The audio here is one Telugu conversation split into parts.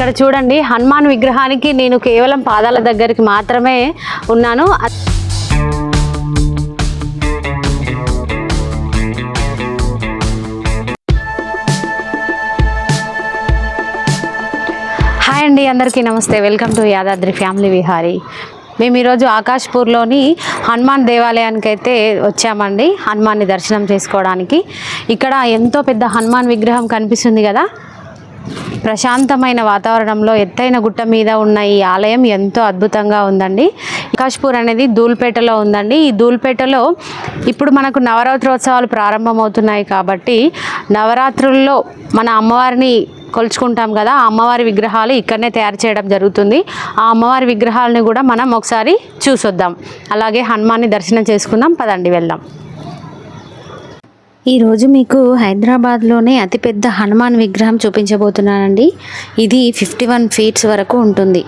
ఇక్కడ చూడండి హనుమాన్ విగ్రహానికి నేను కేవలం పాదాల దగ్గరికి మాత్రమే ఉన్నాను. హాయ్ అండి అందరికీ నమస్తే. Welcome to Yadadri family Vihari మేము ఈరోజు ఆకాష్పూర్లోని హనుమాన్ దేవాలయానికి అయితే వచ్చామండి హనుమాన్ని దర్శనం చేసుకోవడానికి. ఇక్కడ ఎంతో పెద్ద హనుమాన్ విగ్రహం కనిపిస్తుంది కదా? ప్రశాంతమైన వాతావరణంలో ఎత్తైన గుట్ట మీద ఉన్న ఈ ఆలయం ఎంతో అద్భుతంగా ఉందండి. కాశ్పూర్ అనేది ధూల్పేటలో ఉందండి. ఈ ధూల్పేటలో ఇప్పుడు మనకు నవరాత్రోత్సవాలు ప్రారంభమవుతున్నాయి కాబట్టి నవరాత్రుల్లో మన అమ్మవారిని కొలుచుకుంటాం కదా ఆ అమ్మవారి విగ్రహాలు ఇక్కడనే తయారు చేయడం జరుగుతుంది. ఆ అమ్మవారి విగ్రహాలని కూడా మనం ఒకసారి చూసొద్దాం. అలాగే హనుమాన్ని దర్శనం చేసుకుందాం. పదండి వెళ్దాం. ఈరోజు మీకు హైదరాబాద్లోనే అతిపెద్ద హనుమాన్ విగ్రహం చూపించబోతున్నానండి. ఇది ఫిఫ్టీ వన్ ఫీట్స్ వరకు ఉంటుంది.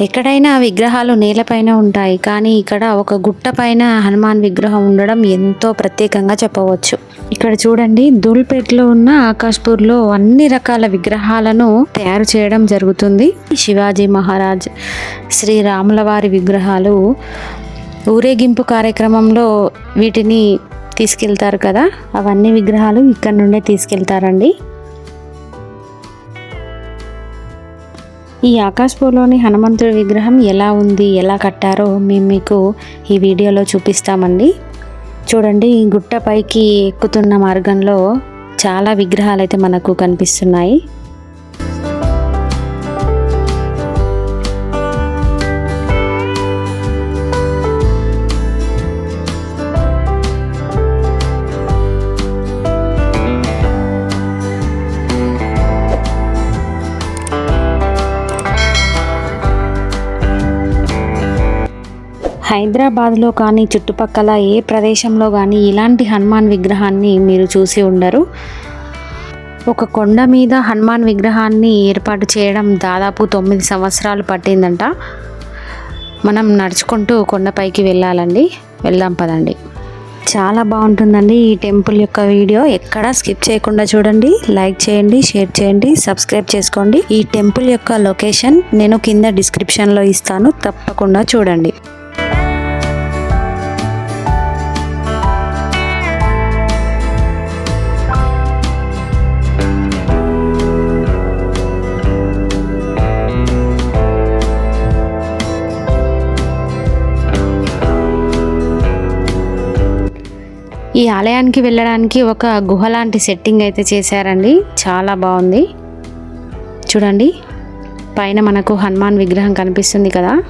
ఎక్కడైనా విగ్రహాలు నేలపైన ఉంటాయి కానీ ఇక్కడ ఒక గుట్ట పైన హనుమాన్ విగ్రహం ఉండడం ఎంతో ప్రత్యేకంగా చెప్పవచ్చు. ఇక్కడ చూడండి దూల్పేట్లో ఉన్న ఆకాశ్పూర్లో అన్ని రకాల విగ్రహాలను తయారు చేయడం జరుగుతుంది. శివాజీ మహారాజ్ శ్రీరాముల వారి విగ్రహాలు ఊరేగింపు కార్యక్రమంలో వీటిని తీసుకెళ్తారు కదా అవన్నీ విగ్రహాలు ఇక్కడ నుండే తీసుకెళ్తారండి. ఈ ఆకాశపోలోని హనుమంతుడి విగ్రహం ఎలా ఉంది ఎలా కట్టారో మేము మీకు ఈ వీడియోలో చూపిస్తామండి. చూడండి ఈ గుట్ట పైకి ఎక్కుతున్న మార్గంలో చాలా విగ్రహాలు అయితే మనకు కనిపిస్తున్నాయి. హైదరాబాద్లో కానీ చుట్టుపక్కల ఏ ప్రదేశంలో కానీ ఇలాంటి హనుమాన్ విగ్రహాన్ని మీరు చూసి ఉండరు. ఒక కొండ మీద హనుమాన్ విగ్రహాన్ని ఏర్పాటు చేయడం దాదాపు తొమ్మిది సంవత్సరాలు పట్టిందంట. మనం నడుచుకుంటూ కొండపైకి వెళ్ళాలండి. వెళ్దాం పదండి. చాలా బాగుంటుందండి ఈ టెంపుల్ యొక్క వీడియో. ఎక్కడా స్కిప్ చేయకుండా చూడండి. లైక్ చేయండి షేర్ చేయండి సబ్స్క్రైబ్ చేసుకోండి. ఈ టెంపుల్ యొక్క లొకేషన్ నేను కింద డిస్క్రిప్షన్లో ఇస్తాను. తప్పకుండా చూడండి. ఈ ఆలయానికి వెళ్ళడానికి ఒక గుహ లాంటి సెట్టింగ్ అయితే చేశారండి. చాలా బాగుంది. చూడండి. పైన మనకు హనుమాన్ విగ్రహం కనిపిస్తుంది కదా.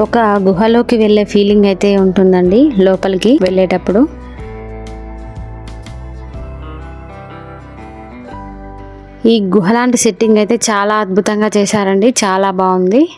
ఒక గుహలోకి వెళ్ళే ఫీలింగ్ అయితే ఉంటుందండి లోపలికి వెళ్ళేటప్పుడు. ఈ గుహ లాంటి సెట్టింగ్ అయితే చాలా అద్భుతంగా చేశారండి. చాలా బాగుంది.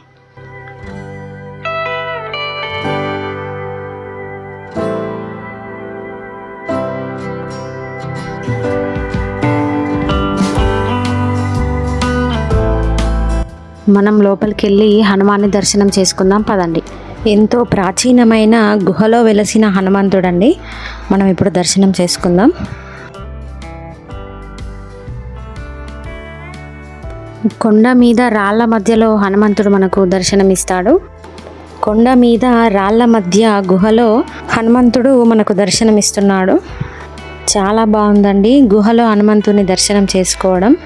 మనం లోపలికి వెళ్ళి హనుమాన్ని దర్శనం చేసుకుందాం పదండి. ఎంతో ప్రాచీనమైన గుహలో వెలసిన హనుమంతుడండి మనం ఇప్పుడు దర్శనం చేసుకుందాం. కొండ మీద రాళ్ళ మధ్యలో హనుమంతుడు మనకు దర్శనమిస్తాడు. కొండ మీద రాళ్ళ మధ్య గుహలో హనుమంతుడు మనకు దర్శనమిస్తున్నాడు. చాలా బాగుందండి గుహలో హనుమంతుని దర్శనం చేసుకోవడం.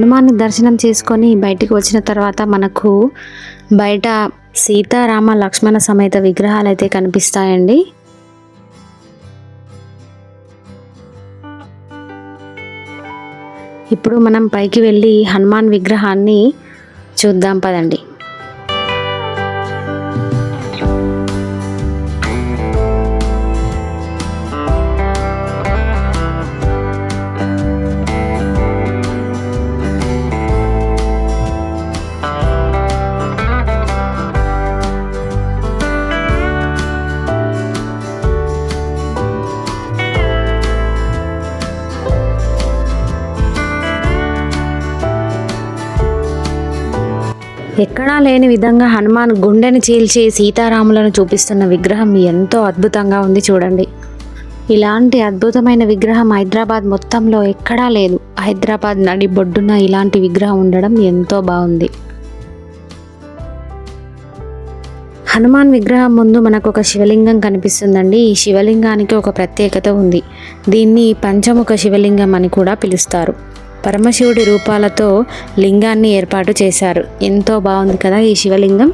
హనుమాన్ని దర్శనం చేసుకొని బయటికి వచ్చిన తర్వాత మనకు బయట సీతారామ లక్ష్మణ సమేత విగ్రహాలు అయితే కనిపిస్తాయండి. ఇప్పుడు మనం పైకి వెళ్ళి హనుమాన్ విగ్రహాన్ని చూద్దాం పదండి. ఎక్కడా లేని విధంగా హనుమాన్ గుండెని చీల్చి సీతారాములను చూపిస్తున్న విగ్రహం ఎంతో అద్భుతంగా ఉంది చూడండి. ఇలాంటి అద్భుతమైన విగ్రహం హైదరాబాద్ మొత్తంలో ఎక్కడా లేదు. హైదరాబాద్ నడి బొడ్డున ఇలాంటి విగ్రహం ఉండడం ఎంతో బాగుంది. హనుమాన్ విగ్రహం ముందు మనకు ఒక శివలింగం కనిపిస్తుందండి. ఈ శివలింగానికి ఒక ప్రత్యేకత ఉంది. దీన్ని పంచముఖ శివలింగం అని కూడా పిలుస్తారు. పరమశివుడి రూపాలతో లింగాన్ని ఏర్పాటు చేశారు. ఎంతో బాగుంది కదా ఈ శివలింగం?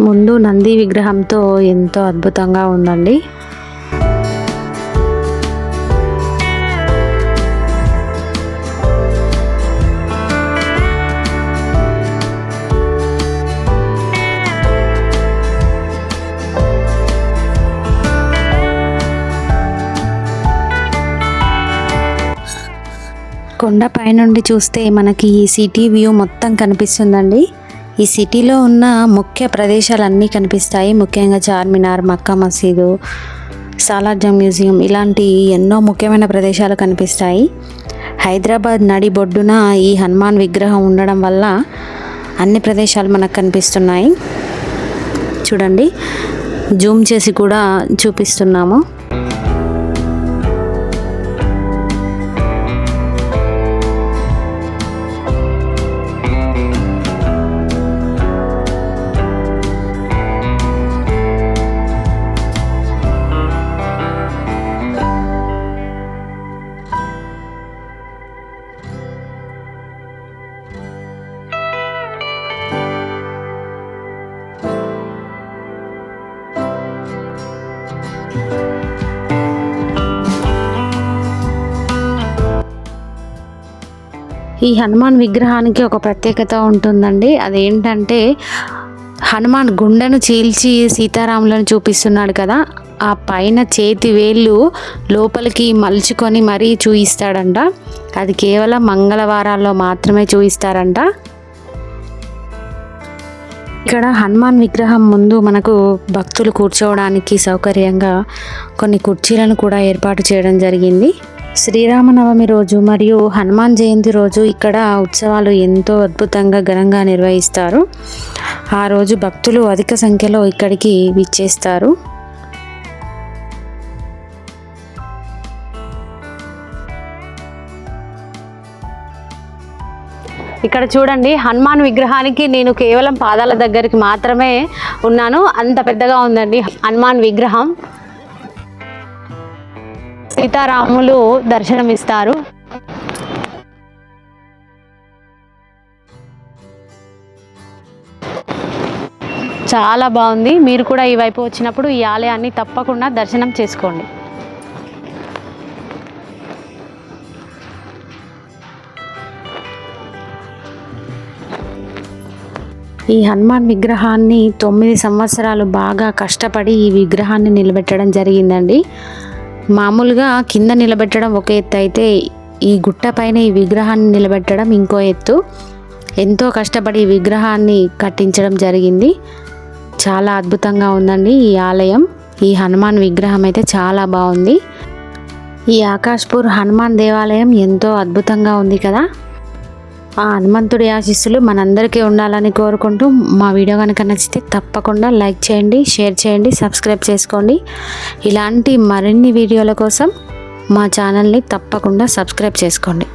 ముందు నంది విగ్రహంతో ఎంతో అద్భుతంగా ఉందండి. కొండ పైనుండి చూస్తే మనకి ఈ సిటీ వ్యూ మొత్తం కనిపిస్తుందండి. ఈ సిటీలో ఉన్న ముఖ్య ప్రదేశాలన్నీ కనిపిస్తాయి. ముఖ్యంగా చార్మినార్ మక్కా మసీదు సాలార్జంగ్ మ్యూజియం ఇలాంటి ఎన్నో ముఖ్యమైన ప్రదేశాలు కనిపిస్తాయి. హైదరాబాద్ నడి బొడ్డున ఈ హనుమాన్ విగ్రహం ఉండడం వల్ల అన్ని ప్రదేశాలు మనకు కనిపిస్తున్నాయి. చూడండి జూమ్ చేసి కూడా చూపిస్తున్నాము. ఈ హనుమాన్ విగ్రహానికి ఒక ప్రత్యేకత ఉంటుందండి. అదేంటంటే హనుమాన్ గుండెను చీల్చి సీతారాములను చూపిస్తున్నాడు కదా. ఆ పైన చేతి వేళ్ళు లోపలికి మలుచుకొని మరీ చూయిస్తాడంట. అది కేవలం మంగళవారాల్లో మాత్రమే చూయిస్తారంట. ఇక్కడ హనుమాన్ విగ్రహం ముందు మనకు భక్తులు కూర్చోవడానికి సౌకర్యంగా కొన్ని కుర్చీలను కూడా ఏర్పాటు చేయడం జరిగింది. శ్రీరామనవమి రోజు మరియు హనుమాన్ జయంతి రోజు ఇక్కడ ఉత్సవాలు ఎంతో అద్భుతంగా ఘనంగా నిర్వహిస్తారు. ఆ రోజు భక్తులు అధిక సంఖ్యలో ఇక్కడికి విచ్చేస్తారు. ఇక్కడ చూడండి హనుమాన్ విగ్రహానికి నేను కేవలం పాదాల దగ్గరికి మాత్రమే ఉన్నాను. అంత పెద్దగా ఉందండి హనుమాన్ విగ్రహం. సీతారాములు దర్శనమిస్తారు. చాలా బాగుంది. మీరు కూడా ఈ వైపు వచ్చినప్పుడు ఈ ఆలయాన్ని తప్పకుండా దర్శనం చేసుకోండి. ఈ హనుమాన్ విగ్రహాన్ని తొమ్మిది సంవత్సరాలు బాగా కష్టపడి ఈ విగ్రహాన్ని నిలబెట్టడం జరిగిందండి. మామూలుగా కింద నిలబెట్టడం ఒక ఎత్తు అయితే ఈ గుట్ట పైన ఈ విగ్రహాన్ని నిలబెట్టడం ఇంకో ఎత్తు. ఎంతో కష్టపడి ఈ విగ్రహాన్ని కట్టించడం జరిగింది. చాలా అద్భుతంగా ఉందండి ఈ ఆలయం. ఈ హనుమాన్ విగ్రహం అయితే చాలా బాగుంది. ఈ ఆకాష్పూర్ హనుమాన్ దేవాలయం ఎంతో అద్భుతంగా ఉంది కదా. ఆ హనుమంతుడి ఆశీస్సులు మనందరికీ ఉండాలని కోరుకుంటూ మా వీడియో కనుక నచ్చితే తప్పకుండా లైక్ చేయండి షేర్ చేయండి సబ్స్క్రైబ్ చేసుకోండి. ఇలాంటి మరిన్ని వీడియోల కోసం మా ఛానల్ని తప్పకుండా సబ్స్క్రైబ్ చేసుకోండి.